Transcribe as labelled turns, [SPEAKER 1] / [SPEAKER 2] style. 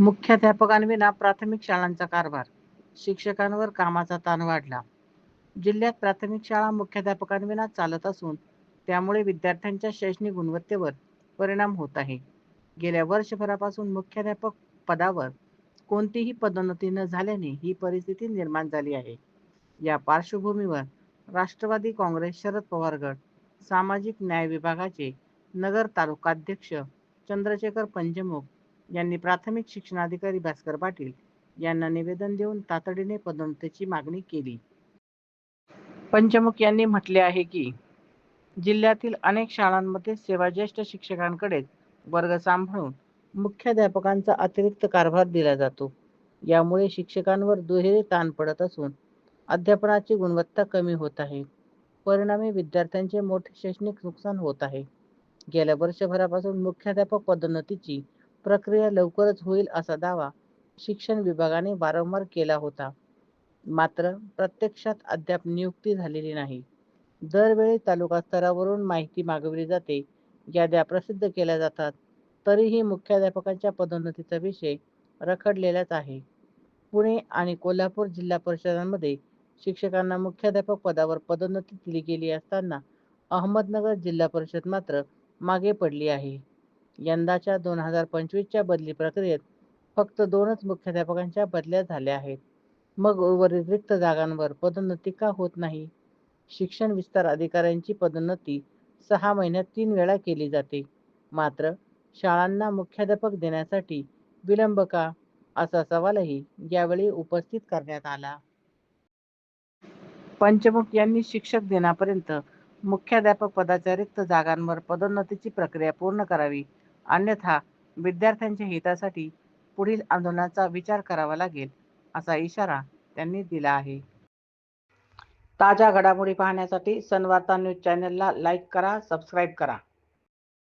[SPEAKER 1] मुख्याध्यापकांविना प्राथमिक शाळांचा कारभार. शिक्षकांवर कामाचा ताण वाढला. जिल्ह्यात प्राथमिक शाळा मुख्याध्यापकांविना चालत असून त्यामुळे विद्यार्थ्यांच्या शैक्षणिक गुणवत्तेवर परिणाम होत आहे. गेल्या वर्षभरापासून मुख्याध्यापक पदावर कोणतीही पदोन्नती न झाल्याने ही परिस्थिती निर्माण झाली आहे. या पार्श्वभूमीवर राष्ट्रवादी काँग्रेस शरद पवार गट सामाजिक न्याय विभागाचे नगर तालुकाध्यक्ष चंद्रशेखर पंजमुख यांनी प्राथमिक शिक्षणाधिकारी भास्कर पाटील यांना निवेदन देऊन तातडीने पदोन्नतीची मागणी केली. पंचमुख यांनी म्हटले आहे की जिल्ह्यातील अनेक शाळांमध्ये सेवाज्येष्ठ शिक्षकांकडे वर्ग सांभाळून मुख्याध्यापकांचा अतिरिक्त कारभार दिला जातो. यामुळे शिक्षकांवर दुहेरी ताण पडत असून अध्यापनाची गुणवत्ता कमी होत आहे. परिणामी विद्यार्थ्यांचे मोठे शैक्षणिक नुकसान होत आहे. गेल्या वर्षभरापासून मुख्याध्यापक पदोन्नतीची प्रक्रिया लवकरच होईल असा दावा शिक्षण विभागाने वारंवार केला होता. मात्र प्रत्यक्षात अद्याप नियुक्ती झालेली नाही. दरवेळी तालुका स्तरावरून माहिती मागवली जाते. याद्या प्रसिद्ध केल्या जातात. तरीही मुख्याध्यापकांच्या पदोन्नतीचा विषय रखडलेलाच आहे. पुणे आणि कोल्हापूर जिल्हा परिषदांमध्ये शिक्षकांना मुख्याध्यापक पदावर पदोन्नती दिली गेली असताना अहमदनगर जिल्हा परिषद मात्र मागे पडली आहे. यंदाच्या दोन हजार पंचवीसच्या बदली प्रक्रियेत फक्त दोनच मुख्याध्यापकांच्या बदल्या झाल्या आहेत. मग उर्वरित रिक्त जागांवर पदोन्नती का होत नाही? शिक्षण विस्तार अधिकाऱ्यांची पदोन्नती सहा महिन्यात तीन वेळा केली जाते. मात्र शाळांना मुख्याध्यापक देण्यासाठी विलंब का? असा सवालही यावेळी उपस्थित करण्यात आला. पंचमुख यांनी शिक्षक दिनापर्यंत मुख्याध्यापक पदाच्या रिक्त जागांवर पदोन्नतीची प्रक्रिया पूर्ण करावी अन्यथा विद्यार्थ्यांच्या हितासाठी पुढील आंदोलनाचा विचार करावा लागेल असा इशारा त्यांनी दिला आहे. ताज्या घडामोडी पाहण्यासाठी सनवार्ता न्यूज चॅनलला लाईक करा सबस्क्राईब करा.